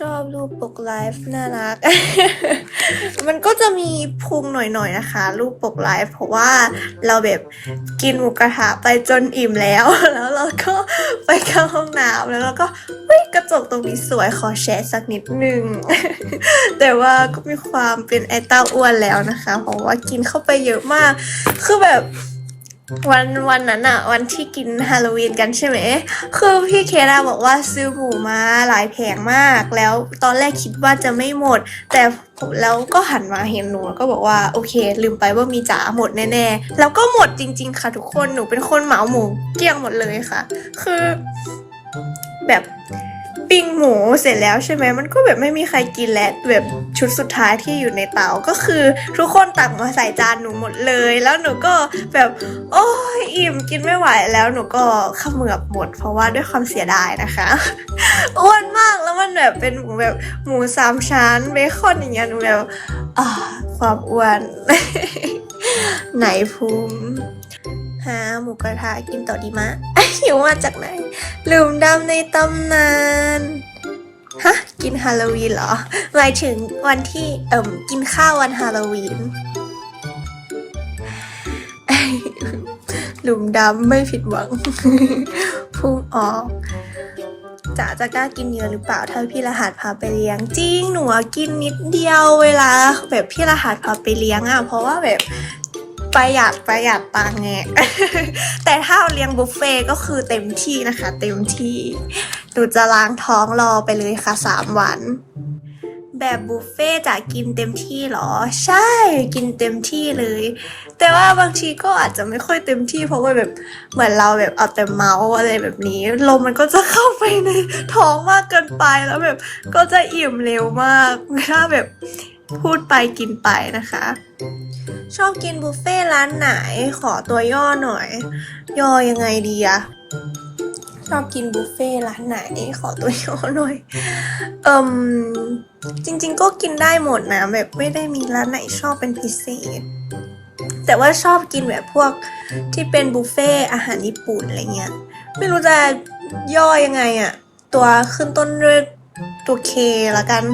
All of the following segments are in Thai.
ชอบรูปปกไลฟ์น่ารัก มันก็จะมีพุงหน่อยๆนะคะ รูปปกไลฟ์เพราะว่าเราแบบกินหมูกระทะไปจนอิ่มแล้ว แล้วเราก็ไปเข้าห้องน้ำแล้วเราก็เฮ้ยกระจกตรงนี้สวยขอแชร์สักนิดนึง แต่ว่าก็มีความเป็นไอเต้าอ้วนแล้วนะคะ เพราะว่ากินเข้าไปเยอะมาก คือแบบ วันวันนั้นอะวันที่กินฮาโลวีนกันใช่ไหมคือพี่เคราบอกว่าซื้อหมูมาหลายแผงมาก แล้วตอนแรกคิดว่าจะไม่หมด แต่แล้วก็หันมาเห็นหนูก็บอกว่าโอเค ลืมไปว่ามีจ๋าหมดแน่ๆ แล้วก็หมดจริง ๆ ค่ะทุกคนหนูเป็นคนเหมาหมูเกลี้ยงหมดเลยค่ะ คือแบบ ปิ้งหมูเสร็จแล้วใช่ไหมมันก็แบบไม่มีใครกินแล้วแบบชุดสุดท้ายที่อยู่ในเตาก็คือ ทุกคนตักมาใส่จานหนูหมดเลย แล้วหนูก็แบบ โอ้ยอิ่มกินไม่ไหวแล้วหนูก็เขมือบหมด เพราะว่าด้วยความเสียดายนะคะอ้วนมากแล้วมันแบบเป็นหมูแบบหมูสามชั้นเบคอนอย่างเงี้ยหนูแบบอ่าความอ้วน ไหนภูมิ หาหมูกระทะกินต่อดีมะหิวมาจากไหน ลืมดำในตำนาน ฮะ กินฮาโลวีนเหรอ หมายถึงวันที่เอิ่มกินข้าววันฮาโลวีนหลุมดำไม่ผิดหวังพุ่งออกจ๋าจะกล้ากินเยอะหรือเปล่าถ้าพี่รหัสพาไปเลี้ยง จริงหนูอะกินนิดเดียวเวลา แบบพี่รหัสพาไปเลี้ยงอะเพราะว่าแบบ ประหยัดประหยัดตังค์ไง แต่ถ้าเลี้ยงบุฟเฟ่ก็คือเต็มที่นะคะ เต็มที่หนูจะล้างท้องรอไปเลยค่ะสามวัน แบบบุฟเฟ่จะกินเต็มที่เหรอ ใช่กินเต็มที่เลย แต่ว่าบางทีก็อาจจะไม่ค่อยเต็มที่เพราะว่าแบบเหมือนเราแบบเอาแต่เมาส์อะไรแบบนี้ลมมันก็จะเข้าไปในท้องมากเกินไปแล้วแบบก็จะอิ่มเร็วมากถ้าแบบ พูดไปกินไปนะคะ ชอบกินบุฟเฟ่ร้านไหนขอตัวย่อหน่อย ย่อยังไงดีอะชอบกินบุฟเฟ่ร้านไหนขอตัวย่อหน่อยเอิมจริง ๆ ก็กินได้หมดนะแบบไม่ได้มีร้านไหนชอบเป็นพิเศษ แต่ว่าชอบกินแบบพวกที่เป็นบุฟเฟ่อาหารญี่ปุ่นอะไรเงี้ยไม่รู้จะย่อยังไงอะตัวขึ้นต้นด้วยตัวเคละกัน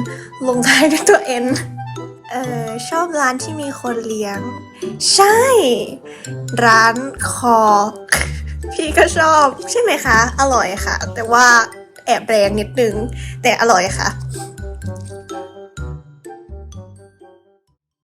ลงท้ายด้วยตัวเอ็น เออชอบร้านที่มีคนเลี้ยง ใช่ ร้านคอ พี่ก็ชอบ ใช่ไหมคะ อร่อยค่ะ แต่ว่าแอบแรงนิดนึง แต่อร่อยค่ะ